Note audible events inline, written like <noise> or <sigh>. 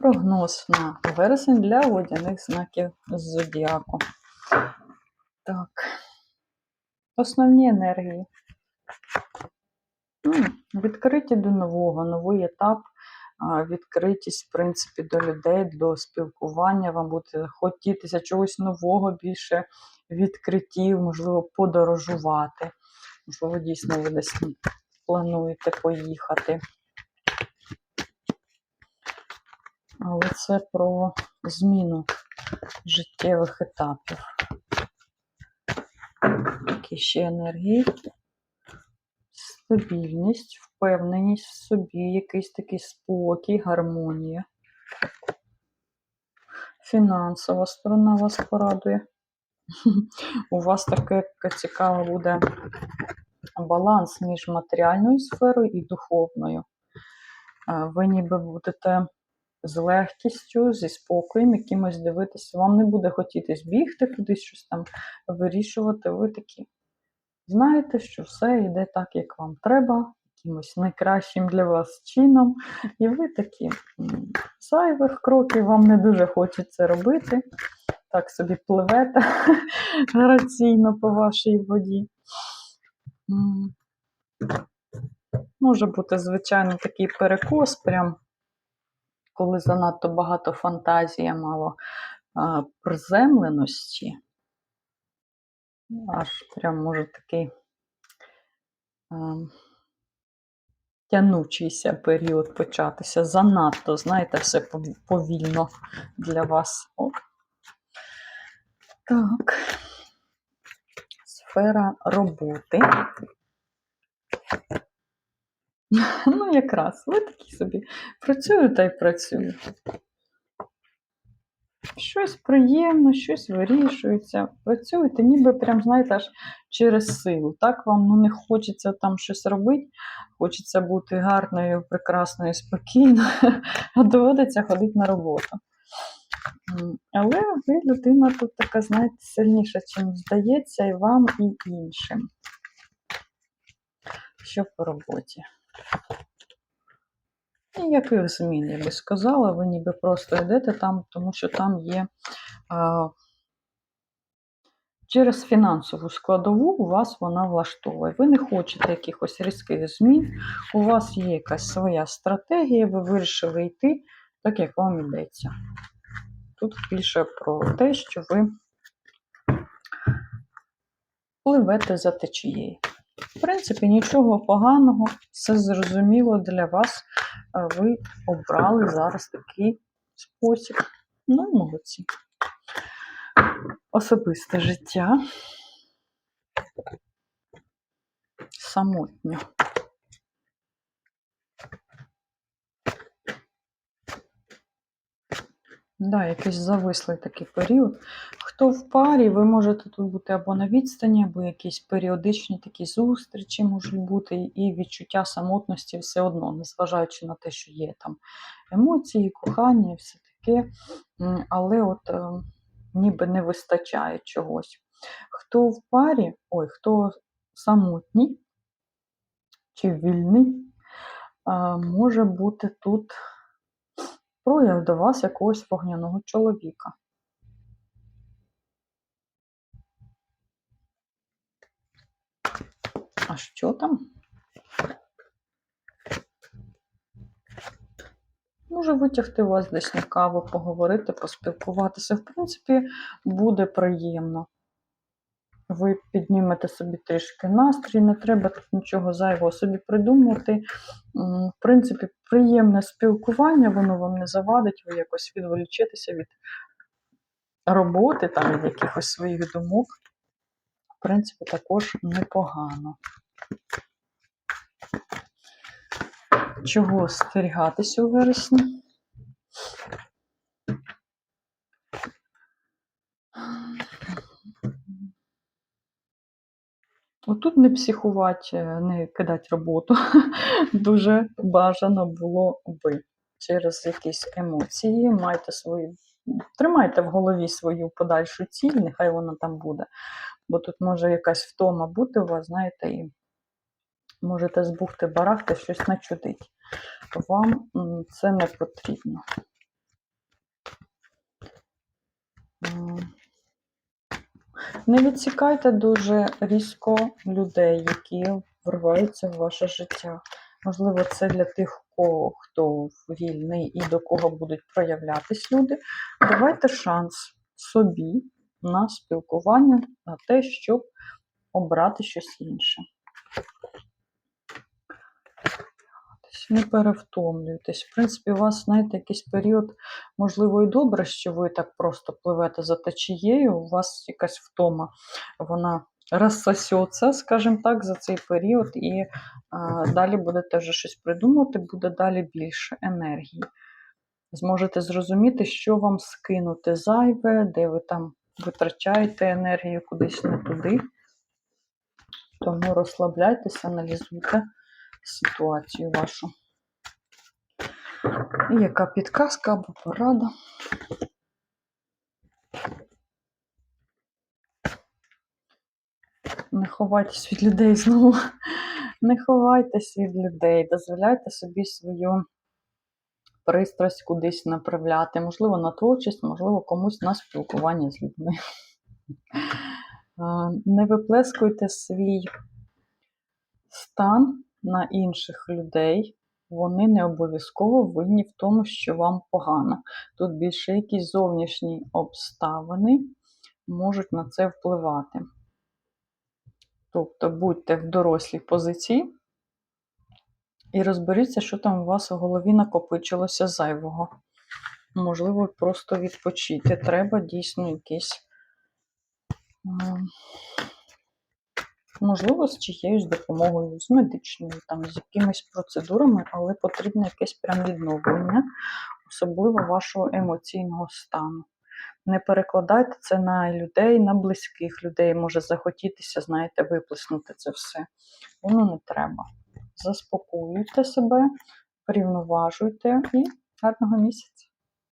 Прогноз на вересень для водяних знаків зодіаку. Так. Основні енергії. Відкриті до нового, новий етап, відкритість, в принципі, до людей, до спілкування. Вам буде хотітися чогось нового, більше відкриттів, можливо, подорожувати. Можливо, дійсно ви десь плануєте поїхати. Але це про зміну життєвих етапів. Які ще енергії? Стабільність, впевненість в собі, якийсь такий спокій, гармонія. Фінансова сторона вас порадує. <laughs> У вас таке цікаво буде баланс між матеріальною сферою і духовною. Е, Ви ніби будете з легкістю, зі спокоєм якимось дивитися. Вам не буде хотітись бігти кудись, щось там вирішувати. Ви такі знаєте, що все йде так, як вам треба, якимось найкращим для вас чином. І ви такі зайвих кроків вам не дуже хочеться робити. Так собі пливете <laughs> граційно по вашій воді. Може бути, звичайно, такий перекос, прям коли занадто багато фантазії, мало а, приземленості. Аж прям може такий а, тянучийся період початися. Занадто, знаєте, все повільно для вас. О. Так. Сфера роботи. <laughs> Ну, якраз, ви такі собі працюю та й працюю. Щось приємно, щось вирішується. Працюєте, ніби прям, знаєте, аж через силу. Так вам ну, не хочеться там щось робити, хочеться бути гарною, прекрасною, спокійною, <laughs> а доводиться ходити на роботу. Але ви людина тут така, знаєте, сильніша, чим здається, і вам, і іншим. Що по роботі? Ніяких змін, я би сказала, ви ніби просто йдете там, тому що там є а, через фінансову складову у вас вона влаштовує. Ви не хочете якихось різких змін, у вас є якась своя стратегія, ви вирішили йти так, як вам йдеться. Тут більше про те, що ви пливете за течією. В принципі, нічого поганого, все зрозуміло для вас. Е, Ви обрали зараз такий спосіб. Ну, молодці. Особисте життя. Самотньо. Да, якийсь завислий такий період. Хто в парі, ви можете тут бути або на відстані, або якісь періодичні такі зустрічі можуть бути, і відчуття самотності все одно, незважаючи на те, що є там емоції, кохання все таке. Але от е, ніби не вистачає чогось. Хто в парі, ой, хто самотній чи вільний, е, може бути тут прояв до вас якогось вогняного чоловіка. А що там? Може витягти вас десь на каву, поговорити, поспілкуватися. В принципі, буде приємно. Ви піднімете собі трішки настрій, не треба тут нічого зайвого собі придумувати. В принципі, приємне спілкування, воно вам не завадить, ви якось відволічитеся від роботи, там, від якихось своїх думок. В принципі, також непогано. Чого остерігатися у вересні? Отут не психувати, е, не кидати роботу. <laughs> Дуже бажано було би через якісь емоції. Майте свої, тримайте в голові свою подальшу ціль, нехай вона там буде. Бо тут може якась втома бути у вас, знаєте, і можете збухти барахти, щось начудить. Вам це не потрібно. Не відсікайте дуже різко людей, які вриваються в ваше життя. Можливо, це для тих, хто вільний і до кого будуть проявлятись люди. Давайте шанс собі на спілкування, на те, щоб обрати щось інше. Тобто Не перевтомлюйтесь. В принципі, у вас, знаєте, якийсь період, можливо, і добре, що ви так просто пливете за течією, у вас якась втома, вона розсосеться, скажімо так, за цей період, і а, далі будете вже щось придумувати, буде далі більше енергії. Зможете зрозуміти, що вам скинути зайве, де ви там витрачаєте енергію кудись не туди. Тому розслабляйтеся, аналізуйте ситуацію вашу. Яка підказка або порада? Не ховайтесь від людей знову. Не ховайтесь від людей, дозволяйте собі свою пристрасть кудись направляти, можливо, на творчість, можливо, комусь на спілкування з людьми. Не виплескуйте свій стан на інших людей. Вони не обов'язково винні в тому, що вам погано. Тут більше якісь зовнішні обставини можуть на це впливати. Тобто будьте в дорослій позиції і розберіться, що там у вас в голові накопичилося зайвого. Можливо, просто відпочити. Треба дійсно якийсь, м, можливо, з чиєюсь допомогою, з медичною, там, з якимись процедурами, але потрібно якесь прям відновлення, особливо вашого емоційного стану. Не перекладайте це на людей, на близьких людей. Може захотітися, знаєте, виплеснути це все. Воно не треба. Заспокоюйте себе, врівноважуйте і гарного місяця.